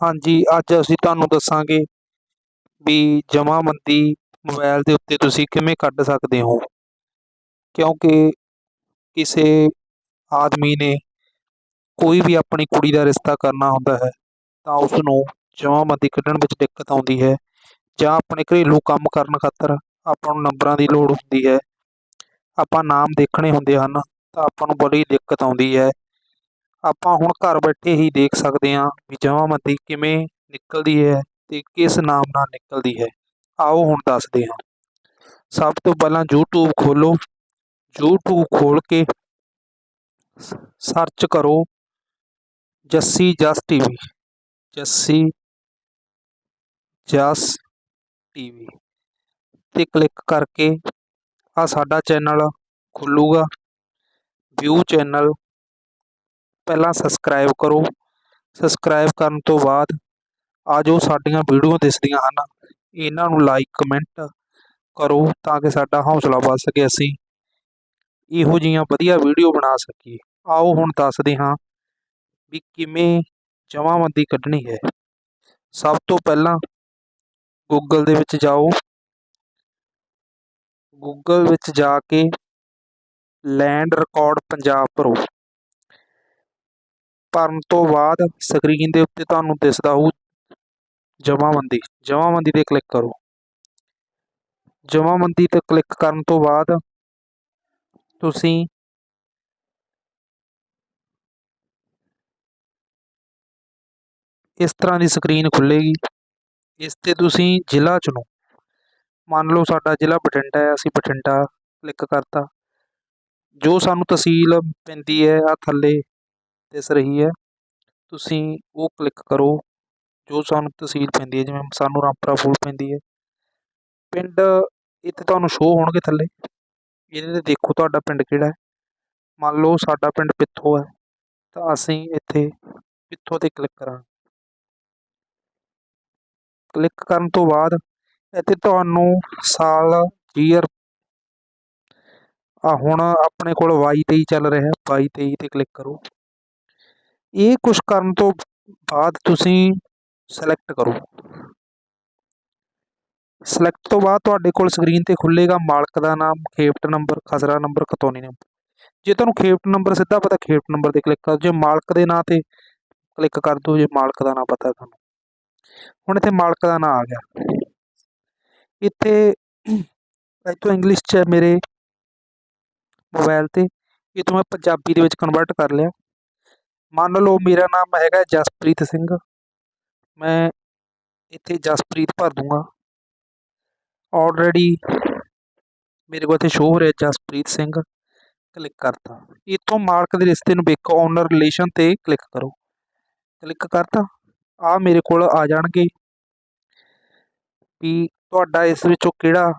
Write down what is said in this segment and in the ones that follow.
ਹਾਂਜੀ, ਅੱਜ ਅਸੀਂ ਤੁਹਾਨੂੰ ਦੱਸਾਂਗੇ ਵੀ ਜਮ੍ਹਾਂਬੰਦੀ ਮੋਬਾਈਲ ਦੇ ਉੱਤੇ ਤੁਸੀਂ ਕਿਵੇਂ ਕੱਢ ਸਕਦੇ ਹੋ। ਕਿਉਂਕਿ ਕਿਸੇ ਆਦਮੀ ਨੇ ਕੋਈ ਵੀ ਆਪਣੀ ਕੁੜੀ ਦਾ ਰਿਸ਼ਤਾ ਕਰਨਾ ਹੁੰਦਾ ਹੈ, ਤਾਂ ਉਸ ਨੂੰ ਜਮ੍ਹਾਂਬੰਦੀ ਕੱਢਣ ਵਿੱਚ ਦਿੱਕਤ ਆਉਂਦੀ ਹੈ ਜਾਂ ਆਪਣੇ ਘਰੇਲੂ ਕੰਮ ਕਰਨ ਖਾਤਰ ਆਪਾਂ ਨੂੰ ਨੰਬਰਾਂ ਦੀ ਲੋੜ ਹੁੰਦੀ ਹੈ। ਆਪਾਂ ਨਾਮ ਦੇਖਣੇ ਹੁੰਦੇ ਹਨ ਤਾਂ ਆਪਾਂ ਨੂੰ ਬੜੀ ਦਿੱਕਤ ਆਉਂਦੀ ਹੈ। ਆਪਾਂ ਹੁਣ ਘਰ ਬੈਠੇ ਹੀ ਦੇਖ ਸਕਦੇ ਹਾਂ ਵੀ ਜਮ੍ਹਾਂਬੰਦੀ ਕਿਵੇਂ ਨਿਕਲਦੀ ਹੈ ਤੇ ਕਿਸ ਨਾਮ ਨਾਲ ਨਿਕਲਦੀ ਹੈ। ਆਓ ਹੁਣ ਦੱਸਦੇ ਹਾਂ। ਸਭ ਤੋਂ ਪਹਿਲਾਂ YouTube ਖੋਲੋ YouTube ਖੋਲ ਕੇ ਸਰਚ ਕਰੋ ਜੱਸੀ ਜਸ ਟੀਵੀ। ਜੱਸੀ ਜਸ ਟੀਵੀ ਤੇ ਕਲਿੱਕ ਕਰਕੇ ਆ ਸਾਡਾ ਚੈਨਲ ਖੁੱਲੂਗਾ। ਵਿਊ ਚੈਨਲ ਪਹਿਲਾਂ ਸਬਸਕ੍ਰਾਈਬ ਕਰੋ। ਸਬਸਕ੍ਰਾਈਬ ਕਰਨ ਤੋਂ ਬਾਅਦ ਆ ਜੋ ਸਾਡੀਆਂ ਵੀਡੀਓ ਦਿਸਦੀਆਂ ਹਨ। ਇਹਨਾਂ ਨੂੰ ਲਾਈਕ ਕਮੈਂਟ ਕਰੋ ਤਾਂ ਕਿ ਸਾਡਾ ਹੌਸਲਾ ਵੱਧ ਸਕੇ ਅਸੀਂ। ਇਹੋ ਜਿਹੀਆਂ ਵਧੀਆ ਵੀਡੀਓ ਬਣਾ ਸਕੀਏ। ਆਓ ਹੁਣ ਦੱਸਦੇ ਹਾਂ ਵੀ ਕਿਵੇਂ ਜਮ੍ਹਾਂਬੰਦੀ ਕੱਢਣੀ ਹੈ। ਸਭ ਤੋਂ ਪਹਿਲਾਂ ਗੂਗਲ ਦੇ ਵਿੱਚ ਜਾਓ। ਗੂਗਲ ਵਿੱਚ ਜਾ ਕੇ ਲੈਂਡ ਰਿਕਾਰਡ ਪੰਜਾਬ ਭਰੋ। ਭਰਨ ਤੋਂ ਬਾਅਦ ਸਕਰੀਨ ਦੇ ਉੱਤੇ ਤੁਹਾਨੂੰ ਦਿਸਦਾ ਹੋਊ ਜਮ੍ਹਾਂਬੰਦੀ ਜਮ੍ਹਾਂਬੰਦੀ ਤੇ ਕਲਿੱਕ ਕਰੋ। ਜਮ੍ਹਾਂਬੰਦੀ ਤੇ ਕਲਿੱਕ ਕਰਨ ਤੋਂ ਬਾਅਦ ਤੁਸੀਂ ਇਸ ਤਰ੍ਹਾਂ ਦੀ ਸਕਰੀਨ ਖੁੱਲੇਗੀ। ਇਸ ਤੇ ਤੁਸੀਂ ਜ਼ਿਲ੍ਹਾ ਚੁਣੋ। ਮੰਨ ਲਓ ਸਾਡਾ ਜ਼ਿਲ੍ਹਾ ਬਠਿੰਡਾ ਹੈ, ਅਸੀਂ ਬਠਿੰਡਾ ਕਲਿੱਕ ਕਰਤਾ। ਜੋ ਸਾਨੂੰ ਤਹਿਸੀਲ ਪੈਂਦੀ ਹੈ ਆ ਥੱਲੇ ਦਿਸ ਰਹੀ ਹੈ। ਤੁਸੀਂ ਉਹ ਕਲਿੱਕ ਕਰੋ ਜੋ ਸਾਨੂੰ ਤਹਿਸੀਲ ਪੈਂਦੀ ਹੈ, ਜਿਵੇਂ ਸਾਨੂੰ ਰਾਮਪੁਰਾ ਫੂਲ ਪੈਂਦੀ ਹੈ। ਪਿੰਡ ਇੱਥੇ ਤੁਹਾਨੂੰ ਸ਼ੋਅ ਹੋਣਗੇ ਥੱਲੇ। ਇਹਦੇ ਤੇ ਦੇਖੋ ਤੁਹਾਡਾ ਪਿੰਡ ਕਿਹੜਾ ਹੈ। ਮੰਨ ਲਓ ਸਾਡਾ ਪਿੰਡ ਪਿੱਥੋਂ ਹੈ। ਤਾਂ ਅਸੀਂ ਇੱਥੇ ਪਿੱਥੋਂ ਤੇ ਕਲਿੱਕ ਕਰਾਂਗੇ। ਕਲਿੱਕ ਕਰਨ ਤੋਂ ਬਾਅਦ ਇੱਥੇ ਤੁਹਾਨੂੰ ਸਾਲ ਈਅਰ ਆ ਹੁਣ ਆਪਣੇ ਕੋਲ 22 23 ਚੱਲ ਰਿਹਾ 22 23 ਤੇ ਕਲਿੱਕ ਕਰੋ। ਇਹ ਕੁਝ ਕਰਨ ਤੋਂ ਬਾਅਦ ਤੁਸੀਂ ਸਿਲੈਕਟ ਕਰੋ। ਸਿਲੈਕਟ ਤੋਂ ਬਾਅਦ ਤੁਹਾਡੇ ਕੋਲ ਸਕਰੀਨ ਤੇ ਖੁੱਲੇਗਾ ਮਾਲਕ ਦਾ ਨਾਮ, ਖੇਪਟ ਨੰਬਰ ਖਸਰਾ ਨੰਬਰ ਖਤੌਨੀ ਨੰਬਰ ਜੇ ਤੁਹਾਨੂੰ ਖੇਪਟ ਨੰਬਰ ਸਿੱਧਾ ਪਤਾ, ਖੇਪਟ ਨੰਬਰ ਤੇ ਕਲਿੱਕ ਕਰੋ। ਜੇ ਮਾਲਕ ਦੇ ਨਾਂ ਤੇ ਕਲਿੱਕ ਕਰ ਦਿਓ, ਜੇ ਮਾਲਕ ਦਾ ਨਾਂ ਪਤਾ ਤੁਹਾਨੂੰ। ਹੁਣ ਇੱਥੇ ਮਾਲਕ ਦਾ ਨਾਂ ਆ ਗਿਆ। ਇੱਥੇ ਇੱਥੋਂ ਇੰਗਲਿਸ਼ 'ਚ ਹੈ ਮੇਰੇ ਮੋਬਾਈਲ ਤੇ। ਇਹ ਤੋਂ ਮੈਂ ਪੰਜਾਬੀ ਦੇ ਵਿੱਚ ਕਨਵਰਟ ਕਰ ਲਿਆ। ਮੰਨ ਲਓ ਮੇਰਾ ਨਾਮ ਹੈਗਾ ਜਸਪ੍ਰੀਤ ਸਿੰਘ। ਮੈਂ ਇੱਥੇ ਜਸਪ੍ਰੀਤ ਭਰ ਦੂੰਗਾ। ਆਲਰੇਡੀ ਮੇਰੇ ਕੋਲ ਇੱਥੇ ਸ਼ੋਅ ਹੋ ਰਿਹਾ ਜਸਪ੍ਰੀਤ ਸਿੰਘ। ਕਲਿੱਕ ਕਰਤਾ। ਇੱਥੋਂ ਮਾਲਕ ਦੇ ਰਿਸ਼ਤੇ ਨੂੰ ਵੇਖੋ ਓਨਰ ਰਿਲੇਸ਼ਨ ਤੇ ਕਲਿੱਕ ਕਰੋ। ਕਲਿੱਕ ਕਰਤਾ। ਆ ਮੇਰੇ ਕੋਲ ਆ ਜਾਣਗੇ। ਵੀ ਤੁਹਾਡਾ ਇਸ ਵਿੱਚੋਂ ਕਿਹੜਾ?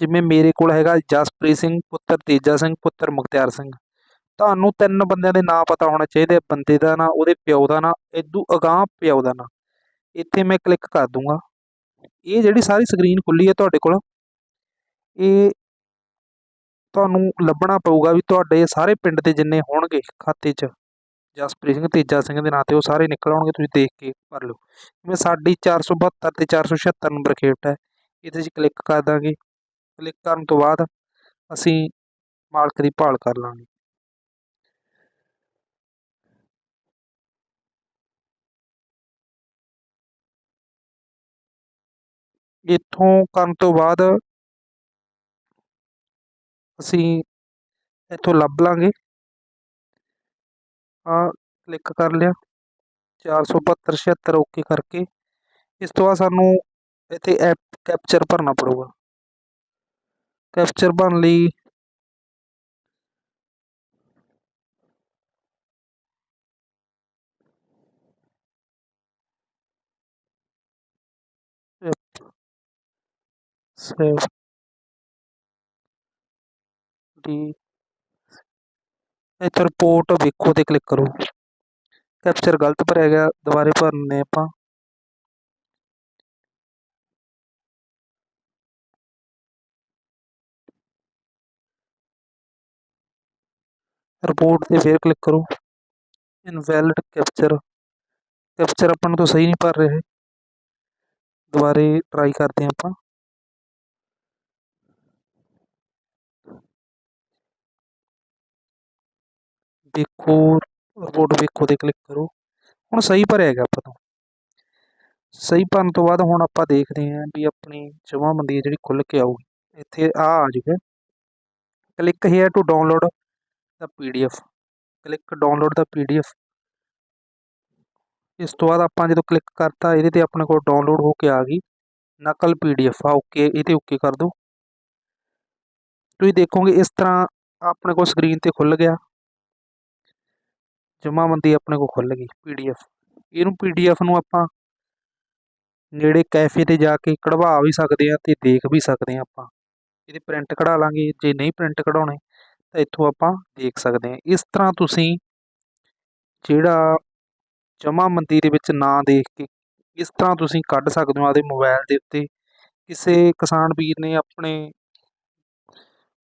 ਜਿਵੇਂ ਮੇਰੇ ਕੋਲ ਹੈਗਾ ਜਸਪ੍ਰੀਤ ਸਿੰਘ ਪੁੱਤਰ, ਤੇਜਾ ਸਿੰਘ ਪੁੱਤਰ, ਮੁਖਤਿਆਰ ਸਿੰਘ। ਤੁਹਾਨੂੰ ਤਿੰਨ ਬੰਦਿਆਂ ਦੇ ਨਾਂ ਪਤਾ ਹੋਣਾ ਚਾਹੀਦੇ ਬੰਦੇ ਦਾ ਨਾਂ, ਉਹਦੇ ਪਿਓ ਦਾ ਨਾਂ ਇਦੋਂ ਅਗਾਂਹ ਪਿਓ ਦਾ ਨਾਂ। ਇੱਥੇ ਮੈਂ ਕਲਿੱਕ ਕਰ ਦੂੰਗਾ। ਇਹ ਜਿਹੜੀ ਸਾਰੀ ਸਕਰੀਨ ਖੁੱਲੀ ਹੈ ਤੁਹਾਡੇ ਕੋਲ, ਇਹ ਤੁਹਾਨੂੰ ਲੱਭਣਾ ਪਊਗਾ ਵੀ ਤੁਹਾਡੇ ਸਾਰੇ ਪਿੰਡ ਦੇ ਜਿੰਨੇ ਹੋਣਗੇ ਖਾਤੇ 'ਚ, ਜਸਪ੍ਰੀਤ ਸਿੰਘ, ਤੇਜਾ ਸਿੰਘ ਦੇ ਨਾਂ ਤੇ ਉਹ ਸਾਰੇ ਨਿਕਲ ਆਉਣਗੇ, ਤੁਸੀਂ ਦੇਖ ਕੇ ਭਰ ਲਓ। ਜਿਵੇਂ ਸਾਡੀ 472 ਤੇ 476 ਨੰਬਰ ਖੇਪਟ ਹੈ, ਇਹਦੇ 'ਚ ਕਲਿੱਕ ਕਰ ਦਾਂਗੇ। ਕਲਿੱਕ ਕਰਨ ਤੋਂ ਬਾਅਦ ਅਸੀਂ ਮਾਲਕ ਦੀ ਭਾਲ ਕਰ ਲਾਂਗੇ। ਇੱਥੋਂ ਕਰਨ ਤੋਂ ਬਾਅਦ ਅਸੀਂ ਇੱਥੋਂ ਲੱਭ ਲਾਂਗੇ। ਆ ਕਲਿੱਕ ਕਰ ਲਿਆ। 472 76 ਓਕੇ ਕਰਕੇ ਇਸ ਤੋਂ ਬਾਅਦ ਸਾਨੂੰ ਇੱਥੇ ਐਪ ਕੈਪਚਰ ਭਰਨਾ ਪੜੂਗਾ। ਕੈਪਚਰ ਭਰਨ ਲਈ ਸੇਵ ਡੀ ਇੱਥੇ ਰਿਪੋਰਟ ਵੇਖੋ ਤੇ ਕਲਿੱਕ ਕਰੋ ਕੈਪਚਰ ਗਲਤ ਭਰਿਆ ਗਿਆ ਦੁਬਾਰੇ ਭਰਨੇ ਆਪਾਂ ਰਿਪੋਰਟ ਤੇ ਫੇਰ ਕਲਿੱਕ ਕਰੋ ਇਨਵੈਲਿਡ ਕੈਪਚਰ ਕੈਪਚਰ ਆਪਾਂ ਨੂੰ ਤਾਂ ਸਹੀ ਨਹੀਂ ਭਰ ਰਿਹਾ ਇਹ। ਦੁਬਾਰੇ ਟਰਾਈ ਕਰਦੇ ਹਾਂ ਆਪਾਂ ਦੇਖੋ ਰਿਪੋਰਟ ਵੇਖੋ ਤੇ ਕਲਿੱਕ ਕਰੋ ਹੁਣ ਸਹੀ ਭਰਿਆ ਗਿਆ ਆਪਾਂ ਤੋਂ ਸਹੀ ਭਰਨ ਤੋਂ ਬਾਅਦ ਹੁਣ ਆਪਾਂ ਦੇਖਦੇ ਹਾਂ ਵੀ ਆਪਣੀ ਜਮ੍ਹਾਂਬੰਦੀ ਹੈ ਜਿਹੜੀ ਖੁੱਲ੍ਹ ਕੇ ਆਊਗੀ ਇੱਥੇ ਆ ਆ ਜੂਗਾ click here to download the PDF click download the PDF ਇਸ ਤੋਂ ਬਾਅਦ ਆਪਾਂ ਜਦੋਂ ਕਲਿੱਕ ਕਰਤਾ ਇਹਦੇ ਤੇ ਆਪਣੇ ਕੋਲ ਡਾਊਨਲੋਡ ਹੋ ਕੇ ਆ ਗਈ ਨਕਲ ਪੀਡੀਐਫ ਆ ਓਕੇ ਇਹਦੇ ਓਕੇ ਕਰ ਦਿਓ ਤੁਸੀਂ ਦੇਖੋਗੇ ਇਸ ਤਰ੍ਹਾਂ ਆਪਣੇ ਕੋਲ ਸਕਰੀਨ ਤੇ ਖੁੱਲ ਗਿਆ ਜਮ੍ਹਾਂਬੰਦੀ ਆਪਣੇ ਕੋਲ ਖੁੱਲ ਗਈ ਪੀਡੀਐਫ ਇਹਨੂੰ ਪੀਡੀਐਫ ਨੂੰ ਆਪਾਂ ਨੇੜੇ ਕੈਫੇ ਤੇ ਜਾ ਕੇ ਕਢਵਾ ਵੀ ਸਕਦੇ ਆ ਤੇ ਦੇਖ ਵੀ ਸਕਦੇ ਆ ਆਪਾਂ। ਇਹਦੇ ਪ੍ਰਿੰਟ ਕਢਾ ਲਾਂਗੇ, ਜੇ ਨਹੀਂ ਪ੍ਰਿੰਟ ਕਢਾਉਣੇ ਤਾਂ ਇੱਥੋਂ ਆਪਾਂ ਦੇਖ ਸਕਦੇ ਆ ਇਸ ਤਰ੍ਹਾਂ ਤੁਸੀਂ ਜਿਹੜਾ ਜਮ੍ਹਾਂਬੰਦੀ ਦੇ ਵਿੱਚ ਨਾਂ ਦੇਖ ਕੇ ਇਸ ਤਰ੍ਹਾਂ ਤੁਸੀਂ ਕੱਢ ਸਕਦੇ ਹੋ ਆਪਦੇ ਮੋਬਾਈਲ ਦੇ ਉੱਤੇ। ਕਿਸੇ ਕਿਸਾਨ ਵੀਰ ਨੇ ਆਪਣੇ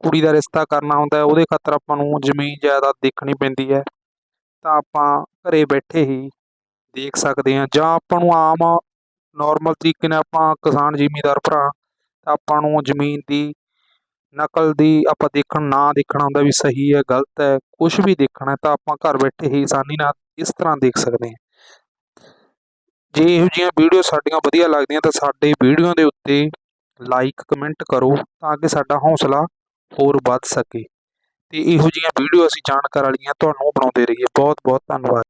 ਕੁੜੀ ਦਾ ਰਿਸ਼ਤਾ ਕਰਨਾ ਹੁੰਦਾ ਉਹਦੇ ਖਾਤਰ ਆਪਾਂ ਨੂੰ ਜ਼ਮੀਨ ਜਾਇਦਾਦ ਦੇਖਣੀ ਪੈਂਦੀ ਹੈ। ਤਾਂ ਆਪਾਂ ਘਰੇ ਬੈਠੇ ਹੀ ਦੇਖ ਸਕਦੇ ਹਾਂ। ਜਾਂ ਆਪਾਂ ਨੂੰ ਆਮ ਨਾਰਮਲ ਤਰੀਕੇ ਨਾਲ ਆਪਾਂ ਕਿਸਾਨ, ਜ਼ਿਮੀਦਾਰ ਭਰਾ ਤਾਂ ਆਪਾਂ ਨੂੰ ਜ਼ਮੀਨ ਦੀ ਨਕਲ ਦੀ ਆਪਾਂ ਦੇਖਣ, ਨਾ ਦੇਖਣਾ ਹੁੰਦਾ ਵੀ ਸਹੀ ਹੈ, ਗਲਤ ਹੈ ਕੁਝ ਵੀ ਦੇਖਣਾ ਤਾਂ ਆਪਾਂ ਘਰ ਬੈਠੇ ਹੀ ਆਸਾਨੀ ਨਾਲ ਇਸ ਤਰ੍ਹਾਂ ਦੇਖ ਸਕਦੇ ਹਾਂ। ਜੇ ਇਹੋ ਜਿਹੀਆਂ ਵੀਡੀਓ ਸਾਡੀਆਂ ਵਧੀਆ ਲੱਗਦੀਆਂ ਤਾਂ ਸਾਡੇ ਵੀਡੀਓ ਦੇ ਉੱਤੇ ਲਾਈਕ ਕਮੈਂਟ ਕਰੋ ਤਾਂ ਕਿ ਸਾਡਾ ਹੌਸਲਾ ਹੋਰ ਵੱਧ ਸਕੇ। ਤੇ ਇਹੋ ਜਿਹੀਆਂ ਵੀਡੀਓ ਅਸੀਂ ਜਾਣਕਾਰ ਵਾਲੀਆਂ ਤੁਹਾਨੂੰ ਬਣਾਉਂਦੇ ਰਹੀਏ। ਬਹੁਤ ਬਹੁਤ ਧੰਨਵਾਦ।